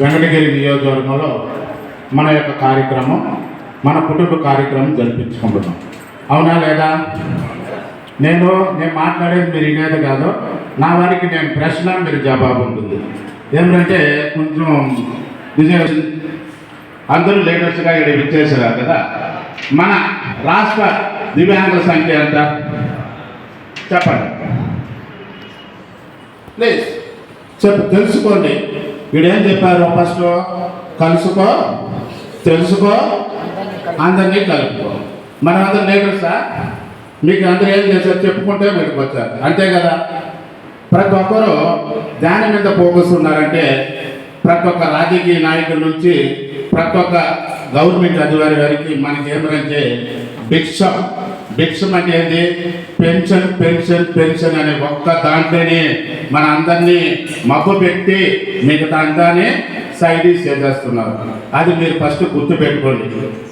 వెంకటగిరి నియోజకవర్గంలో మన యొక్క కార్యక్రమం మన కుటుంబ కార్యక్రమం జరిపించుకుంటున్నాం. అవునా లేదా? నేను నేను మాట్లాడేది మీరు వినేది కాదు. నా వారికి నేను ప్రశ్న మీరు జవాబు ఉంటుంది. ఏమిటంటే కొంచెం విజయ అందరూ లేటెస్ట్గా ఇక్కడ విచ్చేసారు కదా. మన రాష్ట్ర దివ్యాంగుల సంఖ్య ఎంత? చెప్పండి. ప్లీజ్ చెప్పు తెలుసుకోండి. వీడేం చెప్పారు ఫస్ట్ కలుసుకో తెలుసుకో అందరినీ కలుపుకో. మనం అందరు నేర్చుసా మీకు అందరూ ఏం చేశారు? చెప్పుకుంటే మీకు వచ్చారు అంతే కదా? ప్రతి ఒక్కరూ దాని మీద ఫోకస్ ఉన్నారంటే ప్రతి ఒక్క రాజకీయ నాయకుల నుంచి ప్రతి ఒక్క గవర్నమెంట్ అధికారి వారికి మనకి ఏమంటే భిక్షం. భిక్షం అనేది పెన్షన్ పెన్షన్ పెన్షన్ అనే ఒక్క దాంట్లోనే మన అందరినీ మబ్బు పెట్టి మిగతా అంతానే సైడీస్ చేసేస్తున్నారు. అది మీరు ఫస్ట్ గుర్తు పెట్టుకోండి.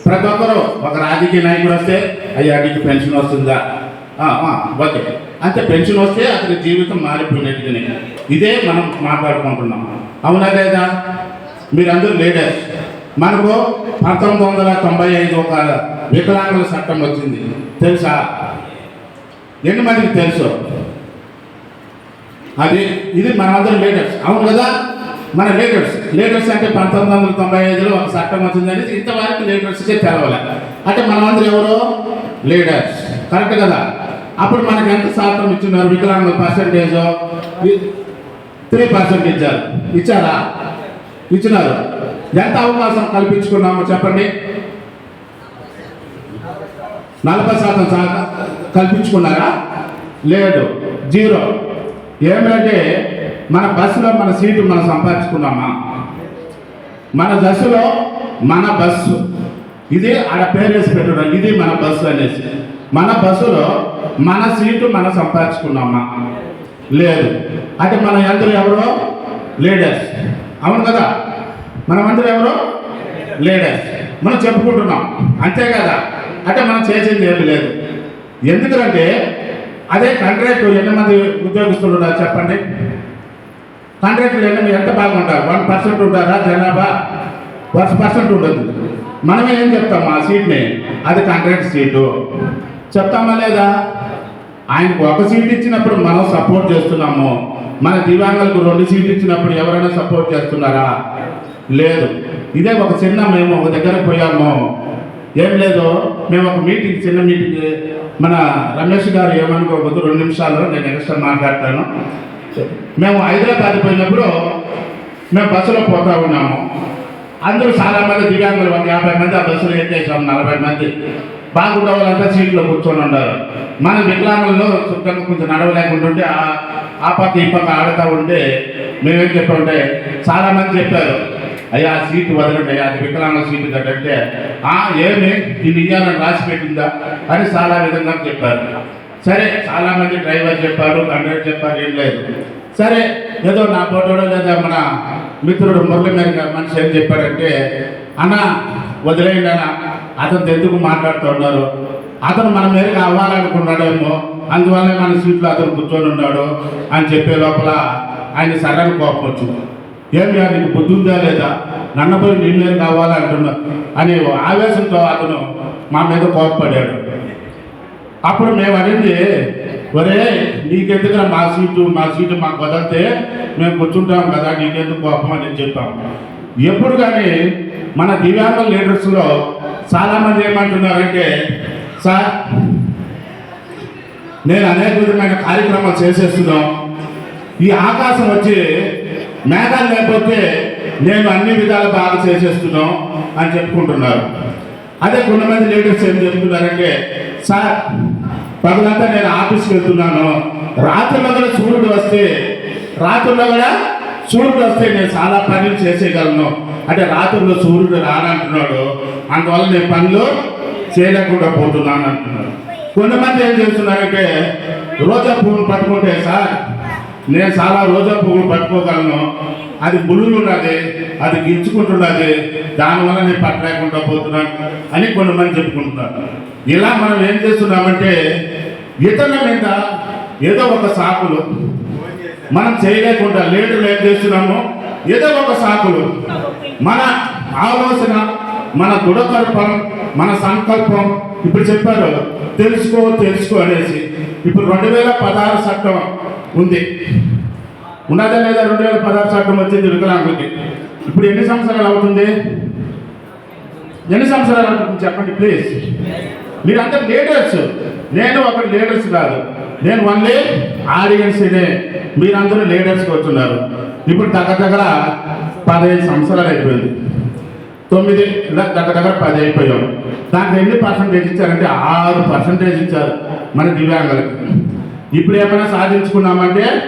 ప్రతి ఒక్కరు ఒక రాజకీయ నాయకుడు వస్తే అయ్యా నీకు పెన్షన్ వస్తుందా? ఓకే అంతే పెన్షన్ వస్తే అతని జీవితం మారిపోయినట్టుగానే. ఇదే మనం మాట్లాడుకుంటున్నాం. అవునా లేదా? మీరందరూ లీడర్స్ మనకు పంతొమ్మిది వందల తొంభై ఐదు ఒక వికలాంగుల చట్టం వచ్చింది. తెలుసా? ఎన్ని మందికి తెలుసు? అది ఇది మనమందరం లీడర్స్ అవును కదా? మన లీడర్స్ లీడర్స్ అంటే పంతొమ్మిది వందల తొంభై ఐదులో ఒక చట్టం వచ్చిందని ఇంతవరకు లీడర్స్కే తెలవాలి. అంటే మనమందరం ఎవరు? లీడర్స్ కరెక్ట్ కదా? అప్పుడు మనకి ఎంత శాతం ఇచ్చినారు వికలాంగుల? పర్సంటేజ్ త్రీ పర్సెంట్ ఇచ్చారు. ఇచ్చారా? ఇచ్చినారు. ఎంత అవకాశం కల్పించుకున్నామో చెప్పండి? నలభై శాతం సా- కల్పించుకున్నారా? లేదు. జీరో. ఏమంటే మన బస్సులో మన సీటు మనం సంపాదించుకున్నామా? మన దశలో మన బస్సు. ఇది ఆడ పేరేసి పెట్టడం ఇది మన బస్సు అనేసి. మన బస్సులో మన సీటు మనం సంపాదించుకున్నామా? లేదు. అంటే మన అందరూ ఎవరో? లీడర్స్ అవును కదా? మనమందరూ ఎవరో? లీడర్స్. మనం చెప్పుకుంటున్నాం. అంతే కదా అంటే మనం చేసేది ఏమి లేదు. ఎందుకంటే అదే కాంట్రాక్ట్ ఎన్ని మంది ఉద్యోగస్తులు ఉన్నారు చెప్పండి? కాంట్రాక్టులు ఎన్ని ఎంత బాగుంటారు? వన్ పర్సెంట్ ఉంటారా జనాభా? వన్ పర్సెంట్ ఉండదు. మనం ఏం చెప్తాం? ఆ సీట్ని అది కాంట్రాక్ట్ సీటు. చెప్తామా లేదా? ఆయనకు ఒక సీట్ ఇచ్చినప్పుడు మనం సపోర్ట్ చేస్తున్నాము. మన దివ్యాంగులకు రెండు సీట్లు ఇచ్చినప్పుడు ఎవరైనా సపోర్ట్ చేస్తున్నారా? లేదు. ఇదే ఒక చిన్న మేము ఒక దగ్గర పోయాము. ఏం లేదు మేము ఒక మీటింగ్ చిన్న మీటింగ్ మన రమేష్ గారు ఏమనుకోవద్దు రెండు నిమిషాల్లో నేను ఎక్స్ట్రా మాట్లాడతాను. మేము హైదరాబాద్ పోయినప్పుడు మేము బస్సులో పోతా ఉన్నాము. అందరూ చాలా మంది దివ్యాంగులు ఒక యాభై మంది ఆ బస్సులో ఎక్కేసాము నలభై మంది. బాగుండే వాళ్ళంతా సీట్లో కూర్చొని ఉన్నారు. మన వికలాంగుల్లో చుట్టంగా కొంచెం నడవలేకుండా ఆ- ఆ పక్క ఈ పక్క ఆడుతూ ఉంటే మేమేం చెప్పామంటే చాలామంది చెప్పారు అయ్యా ఆ సీటు వదలండి. అయ్యా అది వికలాంగ సీటు కదంటే ఆ ఏమి? దీన్ని ఇయ్యాలని రాసి పెట్టిందా? అని చాలా విధంగా చెప్పారు. సరే చాలా మంది డ్రైవర్ చెప్పారు కండక్టర్ చెప్పారు ఏం లేదు. సరే ఏదో నా ఫోటోలో లేదా మన మిత్రుడు మురళి మీద మనిషి ఏం చెప్పాడంటే అన్న వదిలేయండి అన్న అతను ఎందుకు మాట్లాడుతున్నారు అతను మన మేరకు అవ్వాలనుకున్నాడేమో అందువల్ల మన సీట్లో అతను కూర్చొని ఉన్నాడు అని చెప్పే లోపల ఆయన సరైన కోపం వచ్చింది. ఏమి నీకు బుద్ధుందా లేదా? నన్ను పోయి నీ మీద కావాలంటున్నా అని ఆవేశంతో అతను మా మీద కోపపడ్డాడు. అప్పుడు మేము అడిగింది ఒరే నీకెందుకు మా సీటు? మా సీటు మాకు వదిలితే మేము కూర్చుంటాం కదా నీకెందుకు కోపం? అని చెప్పాం. ఎప్పుడు కానీ మన దివ్యాంగ లీడర్స్లో చాలామంది ఏమంటున్నారంటే సార్ నేను అనేక విధమైన కార్యక్రమాలు చేసేస్తున్నాం. ఈ ఆకాశం వచ్చి మేఘాలు లేకపోతే నేను అన్ని విధాలు బాగా చేసేస్తున్నాం అని చెప్పుకుంటున్నారు. అదే కొంతమంది లీడర్స్ ఏం చెప్తున్నారంటే సార్ పగలంతా నేను ఆఫీస్కి వెళ్తున్నాను. రాత్రిలో కూడా సూర్యుడు వస్తే రాత్రిలో కూడా సూర్యుడు వస్తే నేను చాలా పనులు చేసేయగలను. అంటే రాత్రిలో సూర్యుడు రానంటున్నాడు. అందువల్ల నేను పనులు చేయలేకుండా పోతున్నాను అంటున్నాడు. కొంతమంది ఏం చేస్తున్నారంటే రోజా పువ్వులు పట్టుకుంటే సార్ నేను చాలా రోజా పువ్వులు పట్టుకోగలను. అది ముళ్ళు ఉన్నది అది గించుకుంటున్నది దానివల్ల నేను పట్టలేకుండా పోతున్నాను అని కొంతమంది చెప్పుకుంటున్నారు. ఇలా మనం ఏం చేస్తున్నామంటే ఇతరుల మీద ఏదో ఒక సాకులు మనం చేయలేకుండా లేటు ఏం చేస్తున్నాము. ఏదో ఒక సాకులు మన ఆలోచన మన దృఢకల్పం మన సంకల్పం ఇప్పుడు చెప్పారు తెలుసుకో తెలుసుకో అనేసి. ఇప్పుడు రెండు వేల పదహారు చట్టం ఉంది. ఉన్నదా లేదా రెండు వేల పదహారు శాతం వచ్చింది వికలాంగులకి. ఇప్పుడు ఎన్ని సంవత్సరాలు అవుతుంది? ఎన్ని సంవత్సరాలు అవుతుంది చెప్పండి ప్లీజ్ మీరంతా లీడర్స్ నేను ఒక లీడర్స్ కాదు. నేను ఓన్లీ ఆడియన్స్నే. మీరందరూ లీడర్స్కి వచ్చున్నారు ఇప్పుడు దగ్గర దగ్గర పదహైదు సంవత్సరాలు అయిపోయింది. తొమ్మిది దగ్గర దగ్గర పది అయిపోయాం. దాంట్లో ఎన్ని పర్సంటేజ్ ఇచ్చారంటే ఆరు పర్సంటేజ్ ఇచ్చారు మన దివ్యాంగులకి. ఇప్పుడు ఏమైనా సాధించుకున్నామంటే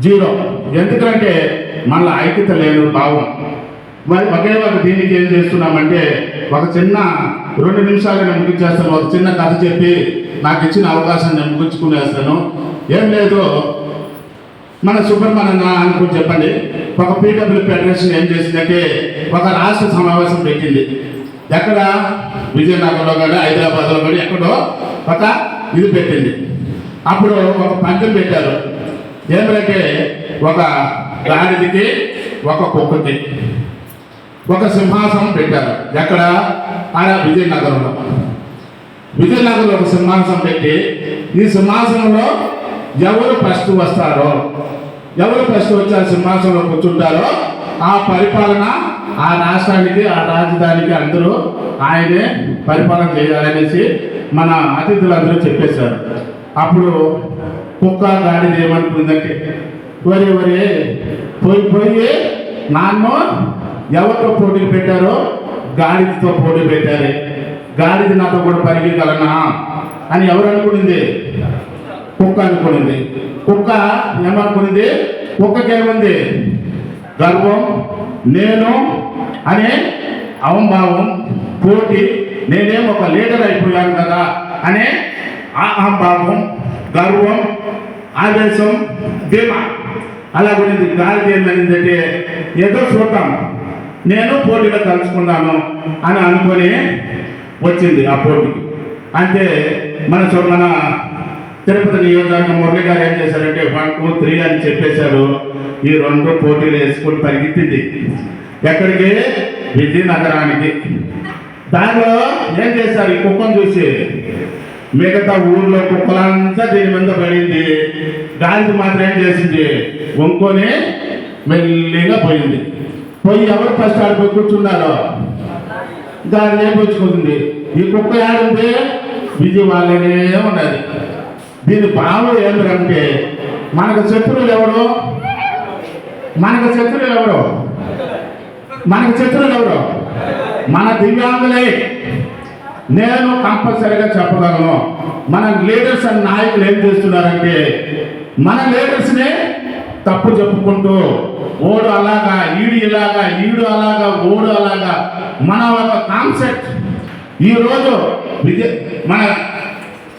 జీరో. ఎందుకంటే మళ్ళీ ఐక్యత లేదు భావం. మరి ఒకే ఒక దీనికి ఏం చేస్తున్నామంటే ఒక చిన్న రెండు నిమిషాలు నేను ముగించేస్తాను. ఒక చిన్న కథ చెప్పి నాకు ఇచ్చిన అవకాశం నేను ముగించుకునేస్తాను. ఏం లేదు. మన సుబ్రహ్మణ్య అనుకుని చెప్పండి. ఒక పీడబ్ల్యూ ఫెడరేషన్ ఏం చేసిందంటే ఒక రాష్ట్ర సమావేశం పెట్టింది. ఎక్కడ? విజయనగరంలో కానీ హైదరాబాద్లో కానీ ఎక్కడో ఒక ఇది పెట్టింది. అప్పుడు ఒక పందెం పెట్టారు. ఏమిటంటే ఒక గాడిదికి ఒక కుక్కకి ఒక సింహాసనం పెట్టారు. ఎక్కడ? ఆడ విజయనగరంలో. విజయనగరంలో ఒక సింహాసనం పెట్టి ఈ సింహాసనంలో ఎవరు ఫస్ట్ వస్తారో ఎవరు ఫస్ట్ వచ్చి ఆ సింహాసనంలో కూర్చుంటారో ఆ పరిపాలన ఆ రాష్ట్రానికి ఆ రాజధానికి అందరూ ఆయనే పరిపాలన చేయాలనేసి మన అతిథులందరూ చెప్పేశారు. అప్పుడు కుక్క గాడిద ఏమనుకుందంటే వరి వరి పోయి పోయి నాన్ను ఎవరితో పోటీ పెట్టారో గాడిదతో పోటీ పెట్టారే. గాడిది నాతో కూడా పరిగెగలనా అని ఎవరు అనుకునింది? కుక్క అనుకునింది. కుక్క ఏమనుకునింది? కుక్కకేముంది? గర్వం నేను అనే అవంభావం పోటీ నేనేం ఒక లీడర్ అయిపోయాను కదా అనే అహంభావం గర్వం ఆవేశం ధీమా అలా గురించి గాలి ఏమైందంటే ఏదో చూద్దాం నేను పోటీలో తలుచుకున్నాను అని అనుకొని వచ్చింది ఆ పోటీకి అంటే మన చూ- మన తిరుపతి నియోజకవర్గం మురళి గారు ఏం చేశారంటే వన్ టూ త్రీ అని చెప్పేశారు. ఈ రెండు పోటీలు వేసుకొని పరిగెత్తింది. ఎక్కడికి? విజయనగరానికి. దానిలో ఏం చేశారు? ఈ కుక్కను చూసి మిగతా ఊర్లో కుక్కలంతా దీని మీద పడింది. గాలికి మాత్రం ఏం చేసింది? వంకొని మెల్లిగా పోయింది. పోయి ఎవరు ఫస్ట్ ఆడిపోయి కూర్చున్నారో? దాన్ని ఏర్పరచుకుంటుంది ఈ కుక్క ఏడుంది విజయవాడలోనే ఉన్నది. దీని భావం ఏమిటంటే మనకు శత్రువులు ఎవరు? మనకు శత్రువులు ఎవరు? మనకు శత్రువులు ఎవరు? మన దివ్యాంగులే. నేను కంపల్సరీగా చెప్పగలను. మన లీడర్స్ అండ్ నాయకులు ఏం చేస్తున్నారంటే మన లీడర్స్నే తప్పు చెప్పుకుంటూ ఓడు అలాగా ఈడు ఇలాగా ఈడు అలాగా ఓడు అలాగా మన ఒక కాన్సెప్ట్ ఈరోజు విజయ మన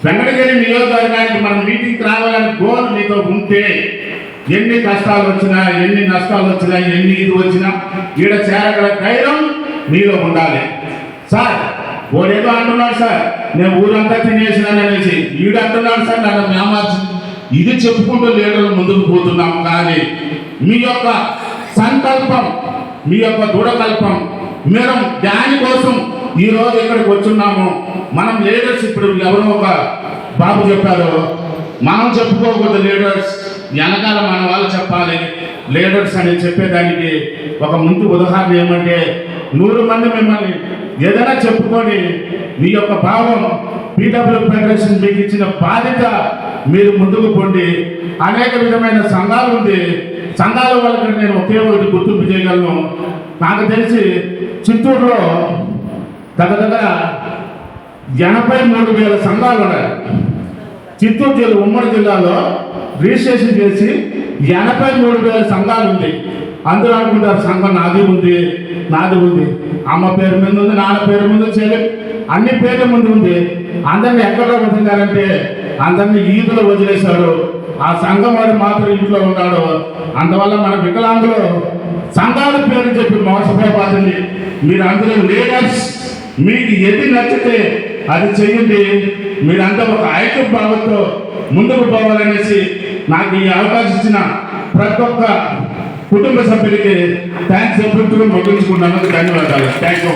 వెంకటగిరి నియోజకవర్గానికి మనం మీటింగ్కి రావాలని గోల్ మీతో ఉంటే ఎన్ని కష్టాలు వచ్చినా ఎన్ని నష్టాలు వచ్చినా ఎన్ని ఇది వచ్చినా ఈడ చేరగల ధైర్యం మీలో ఉండాలి. సార్ ఓడేదో అంటున్నాడు సార్. నేను ఊరంతా తినేసినాను అనేసి. వీడు అంటున్నాడు సార్ నన్ను మేమార్చి. ఇది చెప్పుకుంటూ లీడర్లు ముందుకు పోతున్నాం కానీ మీ యొక్క సంకల్పం మీ యొక్క దృఢకల్పం మేము దానికోసం ఈరోజు ఇక్కడికి వచ్చున్నాము. మనం లీడర్స్ ఇప్పుడు ఎవరో ఒక బాబు చెప్పారు మనం చెప్పుకోకూడదు లీడర్స్. వెనకాల మన వాళ్ళు చెప్పాలి. లీడర్స్ అని చెప్పేదానికి ఒక ముందు ఉదాహరణ ఏమంటే నూరు మంది మిమ్మల్ని ఏదైనా చెప్పుకొని మీ యొక్క భావం పీడబ్ల్యూ ఫెడరేషన్ మీకు ఇచ్చిన బాధ్యత మీరు ముందుకు పొండి. అనేక విధమైన సంఘాలు ఉంది. సంఘాల వాళ్ళకి నేను ఒకే ఒకటి గుర్తింపు చేయగలను. నాకు తెలిసి చిత్తూరులో దగ్గర దగ్గర ఎనభై మూడు వేల సంఘాలు ఉన్నాయి. చిత్తూరు జిల్లా ఉమ్మడి జిల్లాలో రిజిస్ట్రేషన్ చేసి ఎనభై మూడు వేల సంఘాలు ఉంది. అందరూ అనుకుంటారు సంఘం నాది ఉంది నాది ఉంది. అమ్మ పేరు మీద ఉంది నాన్న పేరు మీద చెల్లి. అన్ని పేర్ల ముందు ఉంది. అందరిని ఎక్కడో వదిలినారంటే అందరిని ఈదులో వదిలేశాడు. ఆ సంఘం వాడు మాత్రం ఇంట్లో ఉన్నాడు. అందువల్ల మన వికలాంగులు సంఘాల పేరు చెప్పి మోసపోతుంది మీరు అందరూ లీడర్స్ మీకు ఏది నచ్చితే అది చెయ్యండి. మీరంతా ఒక ఐక్య భావంతో ముందుకు పోవాలనేసి నాకు ఈ అవకాశం ఇచ్చిన ప్రతి ఒక్క కుటుంబ సభ్యులకి థ్యాంక్స్ చెప్పుకుంటూ ముగించుకున్నాను ధన్యవాదాలు. Thank you